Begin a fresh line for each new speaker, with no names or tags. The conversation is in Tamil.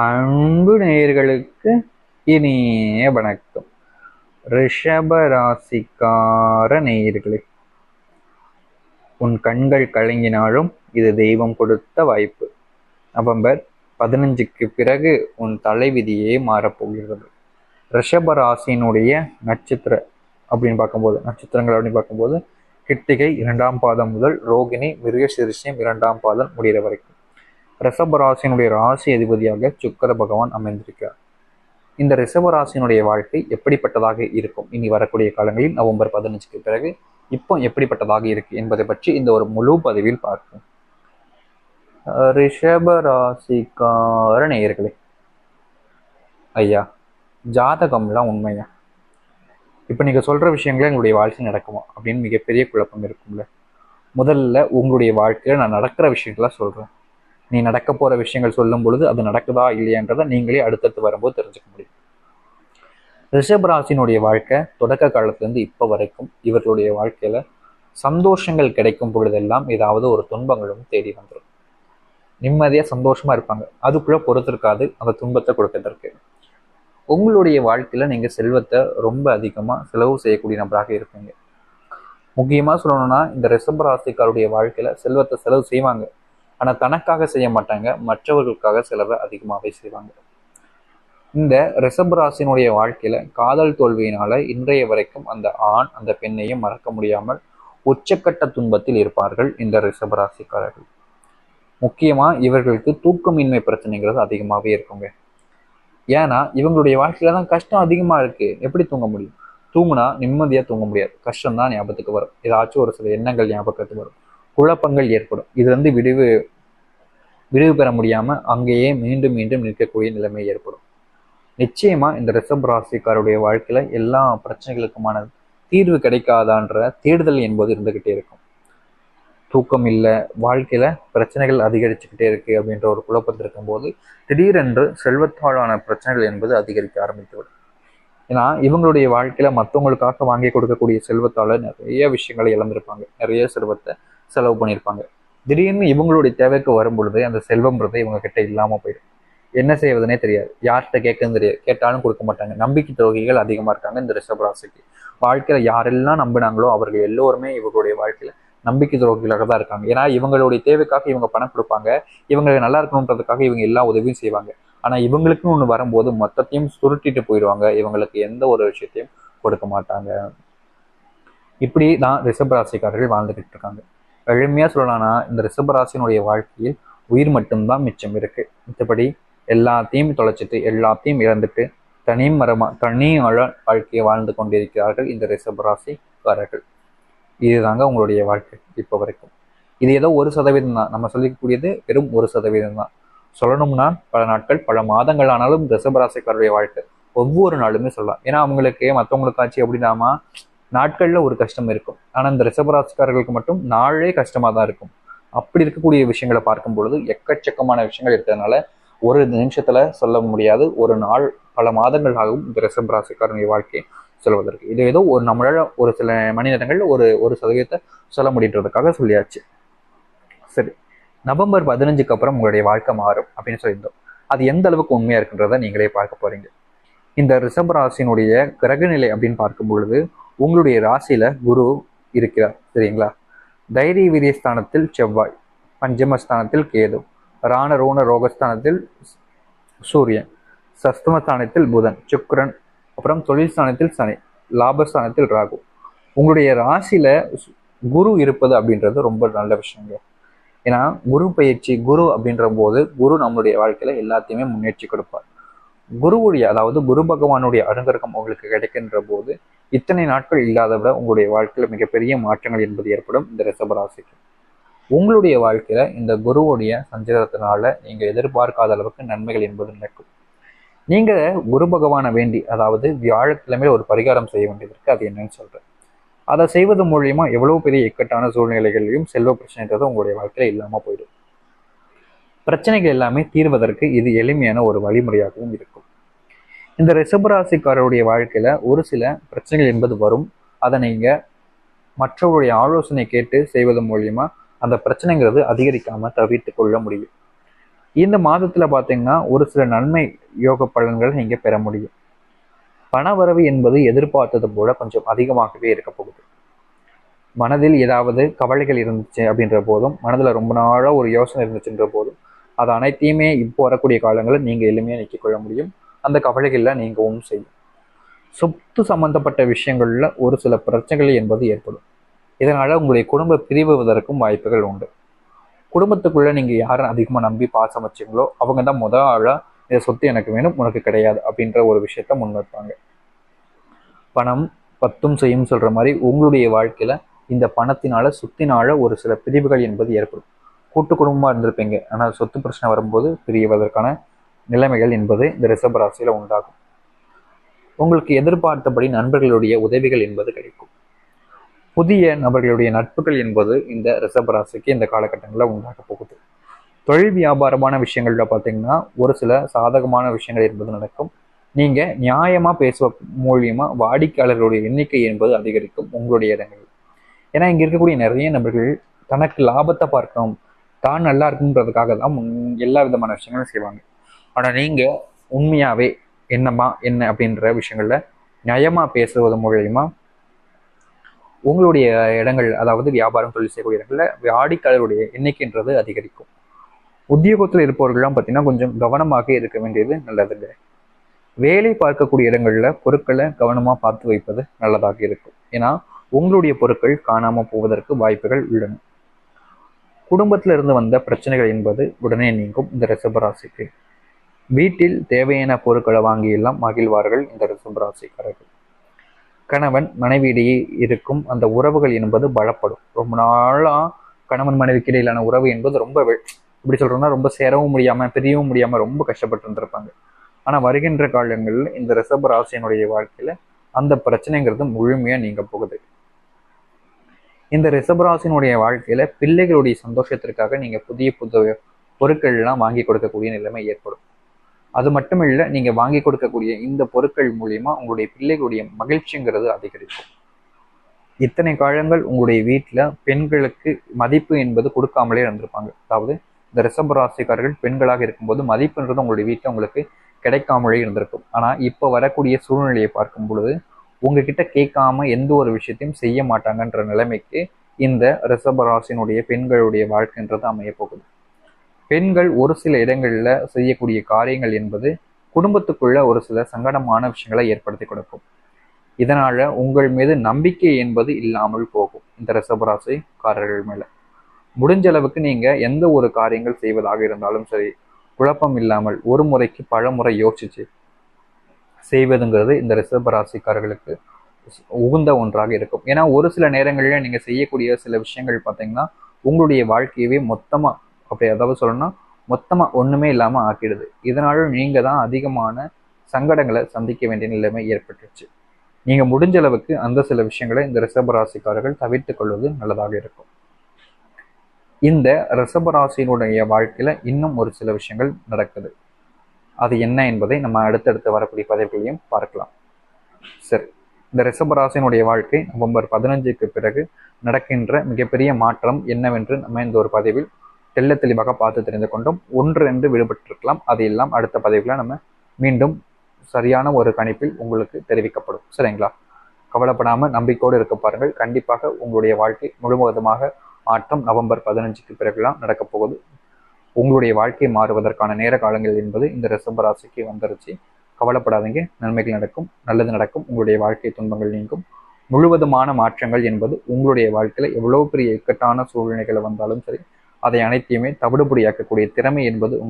அன்பு நேயர்களுக்கு இனிய வணக்கம். ரிஷப ராசிக்கார நேயர்களே உன் கண்கள் கலங்கினாலும் இது தெய்வம் கொடுத்த வாய்ப்பு. நவம்பர் பதினஞ்சுக்கு பிறகு உன் தலைவிதியே மாறப்போகிறது ரிஷப ராசியினுடைய நட்சத்திர அப்படின்னு பார்க்கும்போது நட்சத்திரங்கள் அப்படின்னு பார்க்கும்போது கிருத்திகை இரண்டாம் பாதம் முதல் ரோகிணி மிருகசிரிஷம் இரண்டாம் பாதம் முடிகிற வரைக்கும். ரிஷப ராசியினுடைய ராசி அதிபதியாக சுக்கர பகவான் அமைந்திருக்கிறார். இந்த ரிஷப ராசியினுடைய வாழ்க்கை எப்படிப்பட்டதாக இருக்கும்? இனி வரக்கூடிய காலங்களில் நவம்பர் பதினஞ்சுக்கு பிறகு இப்போ எப்படிப்பட்டதாக இருக்கு என்பதை பற்றி இந்த ஒரு முழு பதிவில் பார்ப்போம். ரிஷப ராசிக்கார நேயர்களே. ஐயா ஜாதகம்லாம் உண்மையா? இப்போ நீங்கள் சொல்கிற விஷயங்களே எங்களுடைய வாழ்க்கை நடக்குமா? அப்படின்னு மிகப்பெரிய குழப்பம் இருக்கும்ல. முதல்ல உங்களுடைய வாழ்க்கையில் நான் நடக்கிற விஷயங்கள சொல்கிறேன் நீ நடக்க போகிற விஷயங்கள் சொல்லும் பொழுது அது நடக்குதா இல்லையான்றதை நீங்களே அடுத்தடுத்து வரும்போது தெரிஞ்சுக்க முடியும். ரிஷபராசினுடைய வாழ்க்கை தொடக்க காலத்துலேருந்து இப்போ வரைக்கும் இவர்களுடைய வாழ்க்கையில் சந்தோஷங்கள் கிடைக்கும் பொழுதெல்லாம் ஏதாவது ஒரு துன்பங்களும் தேடி வந்துடும் நிம்மதியாக சந்தோஷமாக இருப்பாங்க. அதுக்குள்ளே பொறுத்திருக்காது அந்த துன்பத்தை கொடுக்கறதற்கு உங்களுடைய வாழ்க்கையில் நீங்கள் செல்வத்தை ரொம்ப அதிகமாக செலவு செய்யக்கூடிய நபராக இருப்பீங்க. முக்கியமாக சொல்லணும்னா இந்த ரிஷப ராசிக்காருடைய வாழ்க்கையில் செல்வத்தை செலவு செய்வாங்க. ஆனால் தனக்காக செய்ய மாட்டாங்க. மற்றவர்களுக்காக செலவை அதிகமாகவே செய்வாங்க. இந்த ரிஷபராசினுடைய வாழ்க்கையில் காதல் தோல்வியினால இன்றைய வரைக்கும் அந்த ஆண் அந்த பெண்ணையும் மறக்க முடியாமல் உச்சக்கட்ட துன்பத்தில் இருப்பார்கள் இந்த ரிஷபராசிக்காரர்கள். முக்கியமாக இவர்களுக்கு தூக்கமின்மை பிரச்சனைங்கிறது அதிகமாகவே இருக்குங்க. ஏன்னா இவங்களுடைய வாழ்க்கையில தான் கஷ்டம் அதிகமா இருக்கு. எப்படி தூங்க முடியும்? தூங்குனா நிம்மதியா தூங்க முடியாது. கஷ்டம் தான் ஞாபகத்துக்கு வரும். ஏதாச்சும் ஒரு சில எண்ணங்கள் ஞாபகத்துக்கு வரும். குழப்பங்கள் ஏற்படும். இது வந்து விடுவு விடுவு பெற முடியாமல் அங்கேயே மீண்டும் மீண்டும் நிற்கக்கூடிய நிலைமை ஏற்படும். நிச்சயமாக இந்த ரிசப் ராசிக்காருடைய வாழ்க்கையில் எல்லா பிரச்சனைகளுக்குமான தீர்வு கிடைக்காதான்ற தேடுதல் என்பது இருந்துக்கிட்டே இருக்கும். தூக்கம் இல்லை வாழ்க்கையில் பிரச்சனைகள் அதிகரிச்சுக்கிட்டே இருக்கு அப்படின்ற ஒரு குழப்பத்தில் இருக்கும்போது திடீரென்று செல்வத்தாளான பிரச்சனைகள் என்பது அதிகரிக்க ஆரம்பித்துவிடும். ஏன்னா இவங்களுடைய வாழ்க்கையில் மற்றவங்களுக்காக வாங்கி கொடுக்கக்கூடிய செல்வத்தால் நிறைய விஷயங்களை இழந்திருப்பாங்க. நிறைய செல்வத்தை செலவு பண்ணியிருப்பாங்க. திடீர்னு இவங்களுடைய தேவைக்கு வரும் பொழுது அந்த செல்வம்ன்றது இவங்க கிட்ட இல்லாமல் போயிடும். என்ன செய்வதுனே தெரியாது. யார்கிட்ட கேட்கணும் தெரியாது. கேட்டாலும் கொடுக்க மாட்டாங்க. நம்பிக்கை துரோகிகள் அதிகமாக இருக்காங்க இந்த ரிஷபராசிக்கு வாழ்க்கையில் யாரெல்லாம் நம்பினாங்களோ அவர்கள் எல்லோருமே இவர்களுடைய வாழ்க்கையில் நம்பிக்கை துரோகிகளாக தான் இருக்காங்க. ஏன்னா இவங்களுடைய தேவைக்காக இவங்க பணம் கொடுப்பாங்க. இவங்களுக்கு நல்லா இருக்கணுன்றதுக்காக இவங்க எல்லா உதவியும் செய்வாங்க. ஆனால் இவங்களுக்குன்னு ஒன்று வரும்போது மொத்தத்தையும் சுருட்டிட்டு போயிடுவாங்க. இவங்களுக்கு எந்த ஒரு விஷயத்தையும் கொடுக்க மாட்டாங்க. இப்படி தான் ரிஷபராசிக்காரர்கள் வாழ்ந்துகிட்டு இருக்காங்க. எளிமையா சொல்லலாம்னா இந்த ரிஷபராசினுடைய வாழ்க்கையில் உயிர் மட்டும்தான் மிச்சம் இருக்கு. மற்றபடி எல்லாத்தையும் தொலைச்சிட்டு எல்லாத்தையும் இழந்துட்டு தனி மரமா தனி அழ வாழ்க்கையை வாழ்ந்து கொண்டிருக்கிறார்கள் இந்த ரிஷபராசிக்காரர்கள் இதுதாங்க உங்களுடைய வாழ்க்கை இப்போ வரைக்கும். இது ஏதோ ஒரு சதவீதம் தான். நம்ம சொல்லிக்கக்கூடியது வெறும் ஒரு சதவீதம் தான். சொல்லணும்னா பல நாட்கள் பல மாதங்கள் ஆனாலும் ரிஷபராசிக்காரருடைய வாழ்க்கை ஒவ்வொரு நாளுமே சொல்லலாம். ஏன்னா அவங்களுக்கு மற்றவங்களுக்காச்சு அப்படின்னாமா நாட்களில் ஒரு கஷ்டம் இருக்கும். ஆனால் இந்த ரிசபராசிக்காரர்களுக்கு மட்டும் நாளே கஷ்டமாக தான் இருக்கும். அப்படி இருக்கக்கூடிய விஷயங்களை பார்க்கும் பொழுது எக்கச்சக்கமான விஷயங்கள் இருக்கிறதுனால ஒரு நிமிஷத்துல சொல்ல முடியாது. ஒரு நாள் பல மாதங்கள் ஆகும் இந்த ரிஷபராசிக்காரனுடைய வாழ்க்கையை சொல்வதற்கு. இது ஏதோ ஒரு நம்மளால ஒரு சில மணி நேரங்கள் ஒரு ஒரு சதவீதத்தை சொல்ல முடின்றதுக்காக சொல்லியாச்சு. சரி. நவம்பர் பதினஞ்சுக்கு அப்புறம் உங்களுடைய வாழ்க்கை மாறும் அப்படின்னு சொல்லியிருந்தோம். அது எந்த அளவுக்கு உண்மையா இருக்குன்றத நீங்களே பார்க்க போறீங்க. இந்த ரிஷப ராசியினுடைய கிரகநிலை அப்படின்னு பார்க்கும் பொழுது உங்களுடைய ராசியில குரு இருக்கிறார் சரிங்களா? தைரிய வீரியஸ்தானத்தில் செவ்வாய் பஞ்சமஸ்தானத்தில் கேது ராண ரோண ரோகஸ்தானத்தில் சூரியன் சஸ்தமஸ்தானத்தில் புதன் சுக்கரன் அப்புறம் தொழில் ஸ்தானத்தில் சனி லாபஸ்தானத்தில் ராகு. உங்களுடைய ராசியில குரு இருப்பது அப்படின்றது ரொம்ப நல்ல விஷயங்க. ஏன்னா குரு பயிற்சி குரு அப்படின்ற போது குரு நம்மளுடைய வாழ்க்கையில எல்லாத்தையுமே முன்னேற்றி கொடுப்பார். குருவுடைய அதாவது குரு பகவானுடைய அனுகிரகம் உங்களுக்கு கிடைக்கின்ற போது இத்தனை நாட்கள் இல்லாத விட உங்களுடைய வாழ்க்கையில மிகப்பெரிய மாற்றங்கள் என்பது ஏற்படும் இந்த ரிஷபராசிக்கு. உங்களுடைய வாழ்க்கையில இந்த குருவுடைய சஞ்சாரத்தினால நீங்க எதிர்பார்க்காத அளவுக்கு நன்மைகள் என்பது நடக்கும். நீங்க குரு பகவானை வேண்டி அதாவது வியாழக்கிழமையில ஒரு பரிகாரம் செய்ய வேண்டியது இருக்கு அது என்னன்னு சொல்றேன். அதை செய்வது மூலியமா எவ்வளவு பெரிய இக்கட்டான சூழ்நிலைகளையும் செல்வ பிரச்சனைன்றது உங்களுடைய வாழ்க்கையில இல்லாம போயிடும். பிரச்சனைகள் எல்லாமே தீர்வதற்கு இது எளிமையான ஒரு வழிமுறையாகவும் இருக்கும். இந்த ரிஷபராசிக்காரருடைய வாழ்க்கையில் ஒரு சில பிரச்சனைகள் என்பது வரும். அதை நீங்கள் மற்றவருடைய ஆலோசனை கேட்டு செய்வதன் மூலியமா அந்த பிரச்சனைங்கிறது அதிகரிக்காமல் தவிர்த்து கொள்ள முடியும். இந்த மாதத்தில் பார்த்தீங்கன்னா ஒரு சில நன்மை யோக பலன்களை நீங்கள் பெற முடியும். பணவரவு என்பது எதிர்பார்த்தது போல கொஞ்சம் அதிகமாகவே இருக்க போகுது. மனதில் ஏதாவது கவலைகள் இருந்துச்சு அப்படின்ற போதும் மனதில் ரொம்ப நாளாக ஒரு யோசனை இருந்துச்சுன்ற போதும் அது அனைத்தையுமே இப்போ வரக்கூடிய காலங்களில் நீங்கள் எளிமையாக நீக்கிக் கொள்ள முடியும். அந்த கவலைகளில் நீங்கவும் செய்யும். சொத்து சம்பந்தப்பட்ட விஷயங்களில் ஒரு சில பிரச்சனைகள் என்பது ஏற்படும். இதனால் உங்களுடைய குடும்ப பிரிவுவதற்கும் வாய்ப்புகள் உண்டு. குடும்பத்துக்குள்ளே நீங்கள் யாரை அதிகமாக நம்பி பாசம் வச்சிங்களோ அவங்க தான் முதல் ஆளாக இந்த சொத்து எனக்கு வேணும் உனக்கு கிடையாது அப்படின்ற ஒரு விஷயத்த முன்வைப்பாங்க. பணம் பத்தும் செய்யும் சொல்கிற மாதிரி உங்களுடைய வாழ்க்கையில் இந்த பணத்தினால சொத்தினால ஒரு சில பிரிவுகள் என்பது ஏற்படும். கூட்டு குடும்பமாக இருந்திருப்பீங்க. ஆனால் சொத்து பிரச்சனை வரும்போது பிரிவதற்கான நிலைமைகள் என்பது இந்த ரிஷப ராசியில் உண்டாகும். உங்களுக்கு எதிர்பார்த்தபடி நண்பர்களுடைய உதவிகள் என்பது கிடைக்கும். புதிய நபர்களுடைய நட்புகள் என்பது இந்த ரிஷப ராசிக்கு இந்த காலகட்டங்களில் உண்டாக போகுது. தொழில் வியாபாரமான விஷயங்கள்ல பார்த்தீங்கன்னா ஒரு சில சாதகமான விஷயங்கள் என்பது நடக்கும். நீங்க நியாயமா பேசுவ மூலியமா வாடிக்கையாளர்களுடைய எண்ணிக்கை என்பது அதிகரிக்கும் உங்களுடைய இடங்கள் ஏன்னா இங்க இருக்கக்கூடிய நிறைய நபர்கள் தனக்கு லாபத்தை பார்க்கணும் தான் நல்லா இருக்குன்றதுக்காக தான் எல்லா விதமான விஷயங்களும் செய்வாங்க. ஆனால் நீங்கள் உண்மையாகவே என்னம்மா என்ன அப்படின்ற விஷயங்களில் நியாயமாக பேசுவது மூலயமா உங்களுடைய இடங்கள் அதாவது வியாபாரம் தொழில் செய்யக்கூடிய இடங்களில் வாடிக்கையாளருடைய எண்ணிக்கைன்றது அதிகரிக்கும். உத்தியோகத்தில் இருப்பவர்கள்லாம் பார்த்தீங்கன்னா கொஞ்சம் கவனமாக இருக்க வேண்டியது நல்லதுங்க. வேலை பார்க்கக்கூடிய இடங்களில் பொருட்களை கவனமாக பார்த்து வைப்பது நல்லதாக இருக்கும். ஏன்னா உங்களுடைய பொருட்கள் காணாமல் போவதற்கு வாய்ப்புகள் உள்ளன. குடும்பத்தில் இருந்து வந்த பிரச்சனைகள் என்பது உடனே நீங்கும் இந்த ரிசபராசிக்கு வீட்டில் தேவையான பொருட்களை வாங்கியெல்லாம் மகிழ்வார்கள் இந்த ரிசபராசிக்காரர்கள் கணவன் மனைவியிடையே இருக்கும் அந்த உறவுகள் என்பது பலப்படும். ரொம்ப நாளாக கணவன் மனைவிக்கு இடையிலான உறவு என்பது ரொம்ப இப்படி சொல்றோம்னா ரொம்ப சேரவும் முடியாமல் பிரியவும் முடியாமல் ரொம்ப கஷ்டப்பட்டு இருந்திருப்பாங்க. ஆனால் வருகின்ற காலங்களில் இந்த ரிசப ராசியினுடைய வாழ்க்கையில் அந்த பிரச்சனைங்கிறது முழுமையாக நீங்க போகுது. இந்த ரிசபராசினுடைய வாழ்க்கையில் பிள்ளைகளுடைய சந்தோஷத்திற்காக நீங்கள் புதிய புதிய பொருட்கள் எல்லாம் வாங்கி கொடுக்கக்கூடிய நிலைமை ஏற்படும். அது மட்டும் இல்லை நீங்க வாங்கி கொடுக்கக்கூடிய இந்த பொருட்கள் மூலியமா உங்களுடைய பிள்ளைகளுடைய மகிழ்ச்சிங்கிறது அதிகரிக்கும். இத்தனை காலங்கள் உங்களுடைய வீட்டில் பெண்களுக்கு மதிப்பு என்பது கொடுக்காமலே இருந்திருப்பாங்க. அதாவது இந்த ரிஷப ராசிக்காரர்கள் பெண்களாக இருக்கும்போது மதிப்புன்றது உங்களுடைய வீட்டில் உங்களுக்கு கிடைக்காமலே இருந்திருக்கும். ஆனால் இப்போ வரக்கூடிய சூழ்நிலையை பார்க்கும் பொழுது உங்ககிட்ட கேட்காம எந்த ஒரு விஷயத்தையும் செய்ய மாட்டாங்கன்ற நிலைமைக்கு இந்த ரிஷபராசினுடைய பெண்களுடைய வாழ்க்கைன்றது அமைய போகுது. பெண்கள் ஒரு சில இடங்களில் செய்யக்கூடிய காரியங்கள் என்பது குடும்பத்துக்குள்ள ஒரு சில சங்கடமான விஷயங்களை ஏற்படுத்தி கொடுக்கும். இதனால உங்கள் மீது நம்பிக்கை என்பது இல்லாமல் போகும். இந்த ரிஷபராசிக்காரர்கள் மேல. முடிஞ்ச அளவுக்கு நீங்க எந்த ஒரு காரியங்கள் செய்வதாக இருந்தாலும் சரி குழப்பம் இல்லாமல் ஒரு முறைக்கு பல முறை யோசிச்சு செய்வதுங்கிறது இந்த ரிஷபராசிக்காரர்களுக்கு உகுந்த ஒன்றாக இருக்கும். ஏன்னா ஒரு சில நேரங்களில் நீங்க செய்யக்கூடிய சில விஷயங்கள் பார்த்தீங்கன்னா உங்களுடைய வாழ்க்கையவே மொத்தமாக அப்படி அதாவது சொல்லணும்னா மொத்தமா ஒண்ணுமே இல்லாம ஆக்கிடுது. இதனால நீங்க தான் அதிகமான சங்கடங்களை சந்திக்க வேண்டிய நிலைமை ஏற்பட்டுருச்சு. நீங்க முடிஞ்ச அளவுக்கு அந்த சில விஷயங்களை இந்த ரிஷபராசிக்காரர்கள் தவிர்த்து கொள்வது நல்லதாக இருக்கும். இந்த ரிஷபராசியினுடைய வாழ்க்கையில இன்னும் ஒரு சில விஷயங்கள் நடக்குது. அது என்ன என்பதை நம்ம அடுத்தடுத்து வரக்கூடிய பதவிகளையும் பார்க்கலாம். சரி இந்த ரிஷபராசினுடைய வாழ்க்கை நவம்பர் பதினஞ்சுக்கு பிறகு நடக்கின்ற மிகப்பெரிய மாற்றம் என்னவென்று நம்ம இந்த ஒரு பதிவில் தெல்ல தெளிவாக பார்த்து தெரிந்து கொண்டோம் ஒன்று என்று விடுபட்டிருக்கலாம். அதையெல்லாம் அடுத்த பதவிகளை நம்ம மீண்டும் சரியான ஒரு கணிப்பில் உங்களுக்கு தெரிவிக்கப்படும். சரிங்களா? கவலைப்படாமல் நம்பிக்கையோடு இருக்க பாருங்கள். கண்டிப்பாக உங்களுடைய வாழ்க்கை முழுவதுமாக மாற்றம் நவம்பர் பதினஞ்சுக்கு பிறகுலாம் நடக்கப் போகுது. உங்களுடைய வாழ்க்கை மாறுவதற்கான நேர காலங்கள் என்பது இந்த ரிசம்பர் ராசிக்கு வந்துருச்சு. கவலைப்படாதீங்க. நன்மைகள் நடக்கும் நல்லது நடக்கும். உங்களுடைய வாழ்க்கை துன்பங்கள் நீங்கும். முழுவதுமான மாற்றங்கள் என்பது உங்களுடைய வாழ்க்கையில் எவ்வளோ பெரிய இக்கட்டான சூழ்நிலைகளை வந்தாலும் சரி அதை அனைத்தையுமே தவிடுபடியாக்கக்கூடிய திறமை என்பது